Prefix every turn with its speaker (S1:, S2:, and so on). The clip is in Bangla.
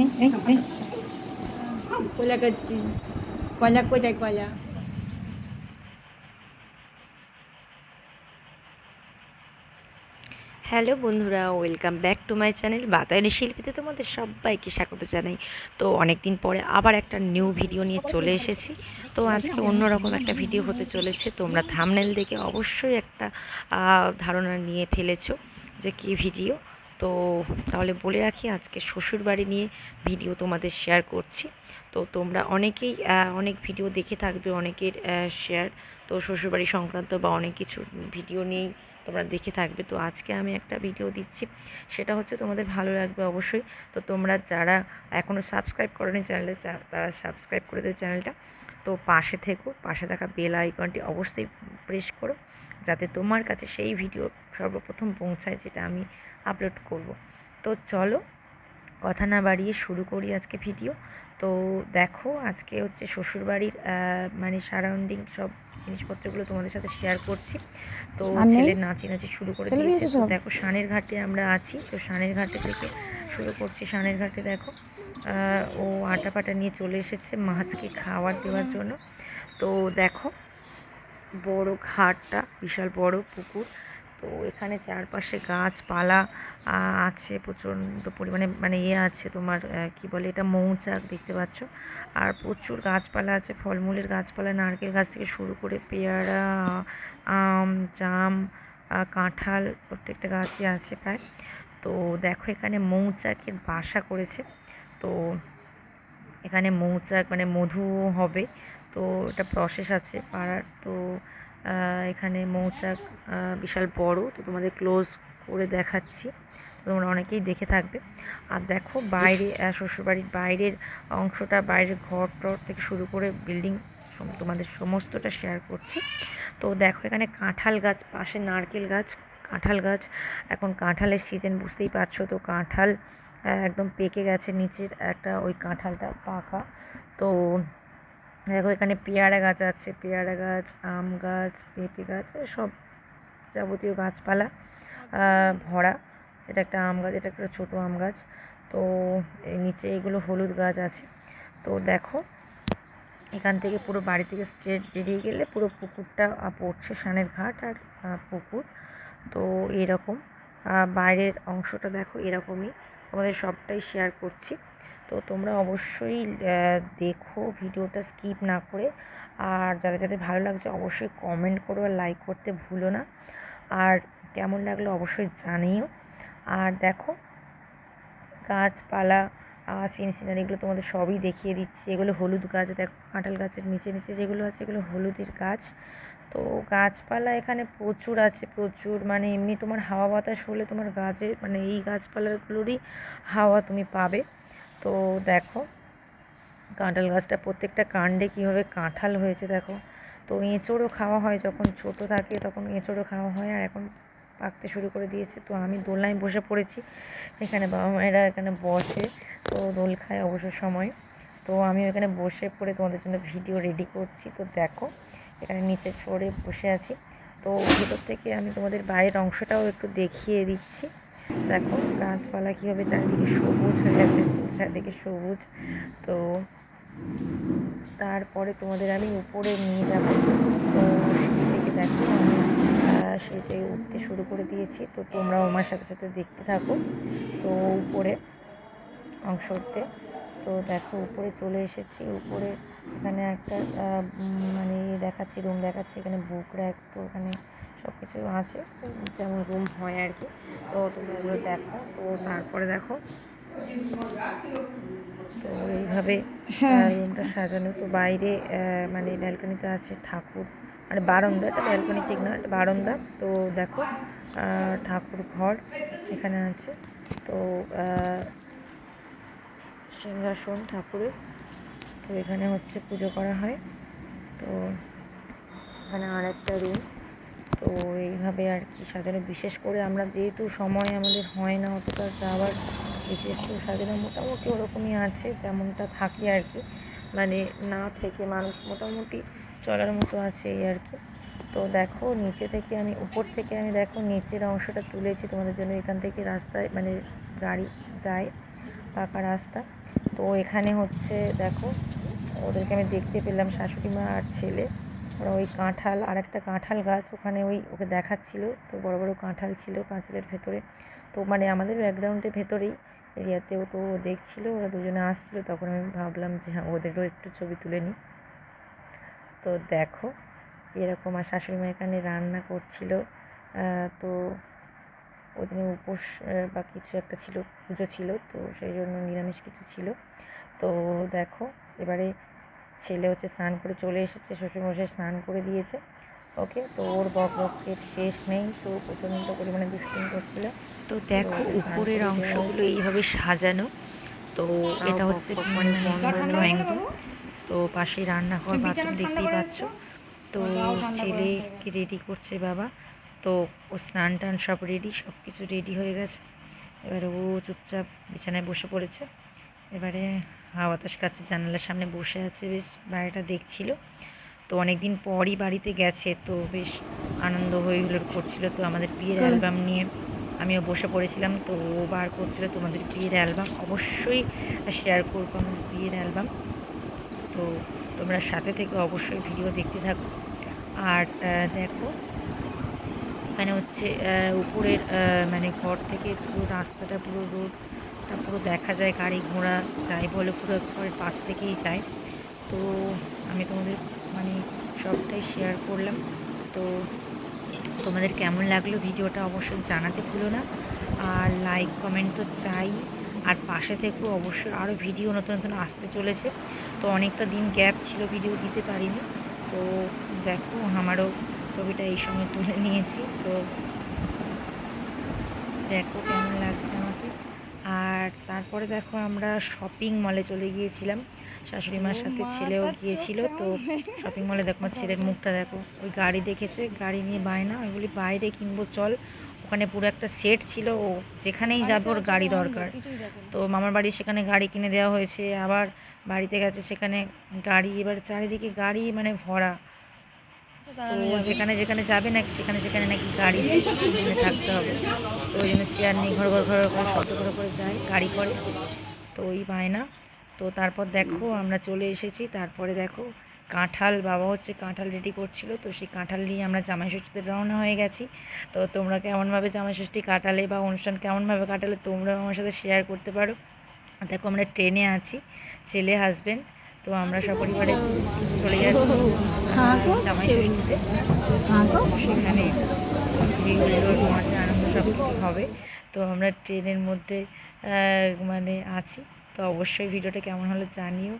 S1: এই এই এই
S2: কলা করছি কলা কোথায় কলা
S3: হ্যালো বন্ধুরা welcome back to my channel বাতায়নী শিল্পীতে তোমাদের সবাইকে স্বাগত জানাই। তো অনেক দিন পরে আবার একটা নিউ ভিডিও নিয়ে চলে এসেছি। তো আজকে অন্যরকম একটা ভিডিও হতে চলেছে। তোমরা থামনেল দেখে অবশ্যই একটা আহ, ধারণা নিয়ে ফেলেছো যে কী ভিডিও তো তাহলে বলে রাখি, আজকে শ্বশুর বাড়ি নিয়ে ভিডিও তোমাদের শেয়ার করছি। তো তোমরা অনেকেই অনেক ভিডিও দেখে থাকবে, অনেকের শেয়ার তো শ্বশুরবাড়ি সংক্রান্ত বা অনেক কিছু ভিডিও নিয়েই তোমরা দেখে থাকবে। তো আজকে আমি একটা ভিডিও দিচ্ছি, সেটা হচ্ছে তোমাদের ভালো লাগবে অবশ্যই। তো তোমরা যারা এখনও সাবস্ক্রাইব করোনি চ্যানেলে তারা সাবস্ক্রাইব করে দেবে চ্যানেলটা তো পাশে থেকো, পাশে থাকা বেল আইকনটি অবশ্যই প্রেস করো। যাতে তোমার কাছে সেই ভিডিও সর্বপ্রথম পৌঁছায় যেটা আমি আপলোড করব। তো চলো কথা না বাড়িয়ে শুরু করি আজকে ভিডিও তো দেখো আজকে হচ্ছে শ্বশুরবাড়ির মানে সারাউন্ডিং সব জিনিসপত্রগুলো তোমাদের সাথে শেয়ার করছি। তো ছেলে নাচি নাচি শুরু করে দিয়েছে। তো দেখো সানের ঘাটে আমরা আছি। তো সানের ঘাটে থেকে শুরু করছি। সানের ঘাটে দেখো ও আটা পাটা নিয়ে চলে এসেছে মাছকে খাবার দেওয়ার জন্য। তো দেখো বড় ঘাটটা বিশাল বড় পুকুর। তো এখানে চারপাশে গাছপালা আছে প্রচণ্ড পরিমাণে মানে ইয়ে আছে তোমার কি বলে এটা, মৌচাক দেখতে পাচ্ছ। আর প্রচুর গাছপালা আছে, ফলমূলের গাছপালা, নারকেল গাছ থেকে শুরু করে পেয়ারা, আম, জাম কাঁঠাল, প্রত্যেকটা গাছই আছে প্রায়। তো দেখো এখানে মৌচাকের বাসা করেছে। তো এখানে মৌচাক মানে মধু হবে। তো এটা প্রসেস আছে পাড়ার। তো এখানে মৌচাক বিশাল বড়। তো তোমাদের ক্লোজ করে দেখাচ্ছি। তোমরা অনেকেই দেখে থাকবে। আর দেখো বাইরে শ্বশুরবাড়ির বাইরের অংশটা, বাইরের ঘর টর থেকে শুরু করে বিল্ডিং তোমাদের সমস্তটা শেয়ার করছি। তো দেখো এখানে কাঁঠাল গাছ, পাশে নারকেল গাছ, কাঁঠাল গাছ। এখন কাঁঠালের সিজন বুঝতেই পারছ তো কাঁঠাল একদম পেকে গেছে নিচের একটা, ওই কাঁঠালটা পাকা। তো দেখো এখানে পেয়ারা গাছ আছে, পেয়ারা গাছ, আম গাছ, পেঁপে গাছ সব যাবতীয় গাছপালা ভরা। এটা একটা আম গাছ, এটা একটা ছোটো আম গাছ। তো নিচে এগুলো হলুদ গাছ আছে। তো দেখো, এখান থেকে পুরো বাড়ি থেকে স্ট্রেট বেরিয়ে গেলে পুরো পুকুরটা পড়ছে সানের ঘাট আর পুকুর। তো এরকম বাইরের অংশটা দেখো এরকমই। তোমাদের সবটাই শেয়ার করছি। তো তোমরা অবশ্যই দেখো ভিডিওটা স্কিপ না করে। আর যাদের যাদের ভালো লাগছে অবশ্যই কমেন্ট করো আর লাইক করতে ভুলো না। আর কেমন লাগল অবশ্যই জানিও। আর দেখো, গাছপালা সিন সিনারিগুলো তোমাদের সবই দেখিয়ে দিচ্ছি। এগুলো হলুদ গাছ, দেখো কাঁঠাল গাছের নিচে নিচে যেগুলো আছে এগুলো হলুদের গাছ। তো গাছপালা এখানে প্রচুর আছে, প্রচুর। মানে এমনি তোমার হাওয়া বাতাস হলে তোমার গাছের মানে এই গাছপালাগুলোরই হাওয়া তুমি পাবে। তো দেখো, কাঁঠাল গাছটা প্রত্যেকটা কাণ্ডে কীভাবে কাঁঠাল হয়েছে দেখো। তো এঁচোড়ও খাওয়া হয়, যখন ছোট থাকে তখন এঁচোড়ও খাওয়া হয় আর এখন পাকতে শুরু করে দিয়েছে। তো আমি দোলনায় বসে পড়েছি, এখানে বাবা মায়েরা এখানে বসে, তো দোল খায় অবসর সময়। তো আমি এখানে বসে পড়ে তোমাদের জন্য ভিডিও রেডি করছি। তো দেখো, এখানে নিচে চড়ে বসে আছি। তো ভেতর থেকে আমি তোমাদের বাইরের অংশটাও একটু দেখিয়ে দিচ্ছি। দেখো, গাছপালা কীভাবে চারিদিকে সবুজ হয়ে গেছে চারিদিকে সবুজ। তো তারপরে তোমাদের আমি উপরে নিয়ে যাব। তো সিঁড়ি থেকে দেখো, আমি থেকে উঠতে শুরু করে দিয়েছি। তো তোমরাও আমার সাথে সাথে দেখতে থাকো। তো উপরে অংশ উঠতে। তো দেখো, উপরে চলে এসেছি। উপরে এখানে একটা মানে ইয়ে দেখাচ্ছি রুম দেখাচ্ছি। এখানে বুক র্যাক তো এখানে সব কিছু আছে। যেমন রুম হয় আর কি। তো তুমি ওগুলো দেখো। তো তারপরে দেখো তো এইভাবে
S1: হ্যাঁ।
S3: রুমটা সাজানো। তো বাইরে মানে ব্যালকনিতে আছে ঠাকুর। মানে বারান্দা এটা ব্যালকনি ঠিক না বারান্দা। তো দেখো ঠাকুর ঘর এখানে আছে। তো সিংহাসন ঠাকুরের। তো এখানে হচ্ছে পুজো করা হয়। তো এখানে আর একটা রুম তো এইভাবে আর কি সাজানো। বিশেষ করে আমরা যেহেতু সময় আমাদের হয় না অতটা যাওয়ার বিশেষ করে মোটামুটি ওরকমই আছে, যেমনটা থাকি আর কি। মানে না থেকে মানুষ মোটামুটি চলার মতো আছে এই আর কি। তো দেখো, নিচে থেকে আমি, উপর থেকে আমি দেখো, নিচের অংশটা তুলেছি তোমাদের জন্য। এখান থেকে রাস্তায় মানে গাড়ি যায় পাকা রাস্তা। তো এখানে হচ্ছে, দেখো, ওদেরকে আমি দেখতে পেলাম, শাশুড়ি মা আর ছেলে। ওরা ওই কাঁঠাল আর একটা কাঁঠাল গাছ ওখানে ওই ওকে দেখাচ্ছিল। তো বড় বড় কাঁঠাল ছিল পাঁচিলের ভেতরে। তো মানে আমাদের ব্যাকগ্রাউন্ডের ভেতরেই। এরিয়াতেও তো ও দেখছিল, ওরা দুজনে আসছিল, তখন আমি ভাবলাম যে হ্যাঁ ওদেরও একটু ছবি তুলে নিই। তো দেখো, এরকম আর শাশুড়ি মা এখানে রান্না করছিল। তো ওদিনে উপোস বা কিছু একটা ছিল, পুজো ছিল, তো সেই জন্য নিরামিষ কিছু ছিল। তো দেখো, এবারে ছেলে হচ্ছে স্নান করে চলে এসেছে, শ্বশুরমশাই স্নান করে দিয়েছে। ওকে, তো ওর বক বকের শেষ নেই, তো প্রচণ্ড পরিমাণে দুষ্টিং করছিল। তো দেখো উপরের অংশগুলো এইভাবে সাজানো। তো এটা হচ্ছে ড্রয়িং রুম তো পাশে রান্নাঘর বাথরুম দেখতেই পাচ্ছ। তো ছেলেকে রেডি করছে বাবা? তো ও স্নান টান সব রেডি সব কিছু রেডি হয়ে গেছে। এবারে ও চুপচাপ বিছানায় বসে পড়েছে। এবারে হাওয়া বাতাস কাছে জানালার সামনে বসে আছে বেশ বাইরেটা দেখছিল। তো অনেক দিন পরই বাড়িতে গেছে তো বেশ আনন্দ হয়ে হুল্লোড় করছিল তো আমাদের বিয়ের অ্যালবাম নিয়ে। আমিও বসে পড়েছিলাম, তো ও বার করছিল তোমাদের বিয়ের অ্যালবাম। অবশ্যই শেয়ার করব আমাদের বিয়ের অ্যালবাম। তো তোমরা সাথে থেকে অবশ্যই ভিডিও দেখতে থাকো। আর দেখো, এখানে হচ্ছে উপরের মানে ঘর থেকে পুরো রাস্তাটা, পুরো রোডটা পুরো দেখা যায়, গাড়ি ঘোড়া যায় বলে, পুরো ঘরের পাশ থেকেই যায়। তো আমি তোমাদের মানে সবটাই শেয়ার করলাম। তো তোমাদের কেমন লাগল ভিডিওটা অবশ্যই জানাতে ভুলো না। আর লাইক কমেন্ট তো চাই। আর পাশে থেকেও অবশ্যই আরও ভিডিও নতুন নতুন আসতে চলেছে। তো অনেকটা দিন গ্যাপ ছিল ভিডিও দিতে পারিনি। তো দেখো, আমারও ছবিটা এই সময় তুলে নিয়েছি। তো দেখো কেমন লাগছে আমাকে। আর তারপরে দেখো আমরা শপিং মলে চলে গিয়েছিলাম। শাশুড়ি মার সাথে ছেলেও গিয়েছিল তো শপিং মলে দেখো আমার ছেলের মুখটা দেখো ওই গাড়ি দেখেছে গাড়ি নিয়ে বায়না ওইগুলি বাইরে কিনবো চল। ওখানে পুরো একটা সেট ছিল ও যেখানেই যাবে ওর গাড়ি দরকার। তো মামার বাড়ি সেখানে গাড়ি কিনে দেওয়া হয়েছে আবার বাড়িতে গেছে সেখানে গাড়ি এবার চারিদিকে গাড়ি মানে ভরা। যেখানে যেখানে যাবে নাকি সেখানে সেখানে নাকি গাড়ি থাকতে হবে। তো ওই জন্য চেয়ার নিয়ে ঘর ঘর ঘর করে শব্দ করে করে যায়, গাড়ি করে। তো ওই বায়না। তো তারপর দেখো আমরা চলে এসেছি। তারপরে দেখো কাঁঠাল, বাবা হচ্ছে কাঁঠাল রেডি করছিল। তো সেই কাঁঠাল নিয়ে আমরা জামাই ষষ্ঠীতে রওনা হয়ে গেছি। তো তোমরা কেমনভাবে জামাই ষষ্ঠী কাটালে বা অনুষ্ঠান কেমনভাবে কাটালে তোমরাও আমার সাথে শেয়ার করতে পারো। দেখো আমরা ট্রেনে আছি। ছেলে হাজবেন্ড তো আমরা সপরিবারে চলে যাচ্ছি। জামাই ষষ্ঠীতে সেখানে হুল্লোড় মজা আনন্দ সব কিছু হবে। তো আমরা ট্রেনের মধ্যে মানে আছি। তো অবশ্যই ভিডিওটা কেমন হলো জানিও।